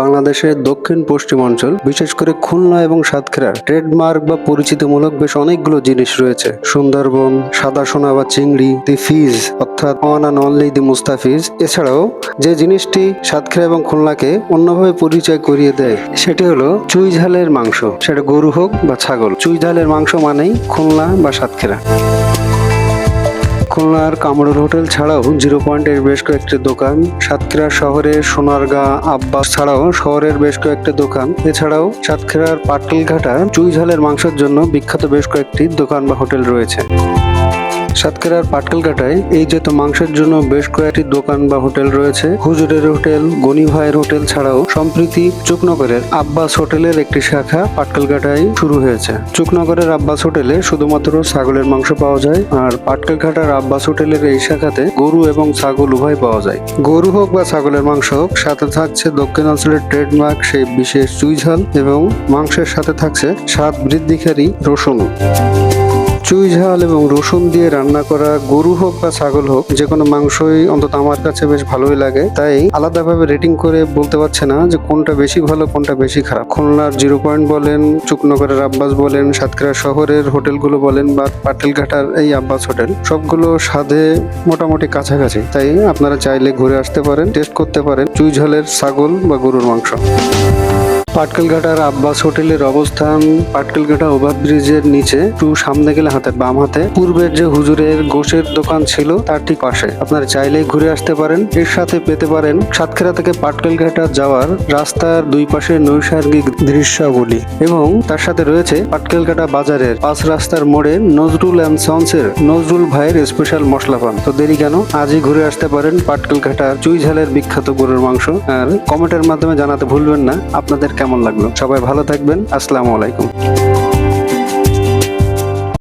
বাংলাদেশের দক্ষিণ পশ্চিম অঞ্চল, বিশেষ করে খুলনা এবং সাতক্ষীরার ট্রেডমার্ক বা পরিচিতিমূলক বেশ অনেকগুলো জিনিস রয়েছে। সুন্দরবন, সাদা সোনা বা চিংড়ি, দি ফিজ, অর্থাৎ one and only, the Mustafiz. এছাড়াও যে জিনিসটি সাতক্ষীরা এবং খুলনাকে অন্যভাবে পরিচয় করিয়ে দেয়, সেটি হলো চুই ঝালের মাংস। সেটা গরু হোক বা ছাগল, চুই ঝালের মাংস মানেই খুলনা বা সাতক্ষীরা। খুলনার কামরুল হোটেল ছাড়াও জিরো পয়েন্টের বেশ কয়েকটি দোকান, সাতক্ষীরা শহরে সোনারগাঁ, আব্বাস ছাড়াও শহরের বেশ কয়েকটি দোকান। এছাড়াও সাতক্ষীরার পাটলঘাটা, চুইঝালের মাংসের জন্য বিখ্যাত বেশ কয়েকটি দোকান বা হোটেল রয়েছে। সাতক্ষীরার পাটকেলঘাটায় এই যেত মাংসের জন্য বেশ কয়েকটি দোকান বা হোটেল রয়েছে। হুজুরের হোটেল, গনি ভাইয়ের হোটেল ছাড়াও সম্প্রীতি চুকনগরের আব্বাস হোটেলের একটি শাখা পাটকেলঘাটায় শুরু হয়েছে। চুকনগরের আব্বাস হোটেলে শুধুমাত্র ছাগলের মাংস পাওয়া যায় আর পাটকেলঘাটার আব্বাস হোটেলের এই শাখাতে গরু এবং ছাগল উভয় পাওয়া যায়। গরু হোক বা ছাগলের মাংস হোক, সাথে থাকছে দক্ষিণ অঞ্চলের ট্রেডমার্ক, সেই বিশেষ চুইঝাল এবং মাংসের সাথে থাকছে স্বাদ বৃদ্ধিকারী রসুন। চুই ঝাল এবং রসুন দিয়ে রান্না করা গরু হোক বা ছাগল হোক, যে কোনো মাংসই অন্তত আমার কাছে বেশ ভালোই লাগে। তাই আলাদাভাবে রেটিং করে বলতে পারছে না যে কোনটা বেশি ভালো, কোনটা বেশি খারাপ। খুলনার জিরো পয়েন্ট বলেন, চুকনগরের আব্বাস বলেন, সাতক্ষীরা শহরের হোটেলগুলো বলেন বা পাটেলঘাটার এই আব্বাস হোটেল, সবগুলো স্বাদে মোটামুটি কাছাকাছি। তাই আপনারা চাইলে ঘুরে আসতে পারেন টেস্ট করতে পারেন চুই ঝালের ছাগল বা গরুর মাংস। পাটকেলঘাটার আব্বাস হোটেলের অবস্থান পাটকেলঘাটা ওভারব্রিজের নিচে। একটু সামনে গেলে হাতে বাম হাতে। পূর্বের যে হুজুরের গোশের দোকান ছিল, তার ঠিক পাশে। আপনারা চাইলেই ঘুরে আসতে পারেন। এর সাথে পেতে পারেন সাতক্ষীরা থেকে পাটকেলঘাটা যাওয়ার রাস্তার দুই পাশে নৈসর্গিক দৃশ্যাবলী এবং তার সাথে রয়েছে পাটকেলঘাটা বাজারের পাঁচ রাস্তার মোড়ে নজরুল অ্যান্ড সন্সের নজরুল ভাইয়ের স্পেশাল মশলা পান। তো দেরি কেন? আজই ঘুরে আসতে পারেন পাটকেলঘাটা চুই ঝালের বিখ্যাত গরুর মাংস। আর কমেন্টের মাধ্যমে জানাতে ভুলবেন না। আপনাদের কেমন লাগল? সবাই ভালো থাকবেন। আসসালামু আলাইকুম।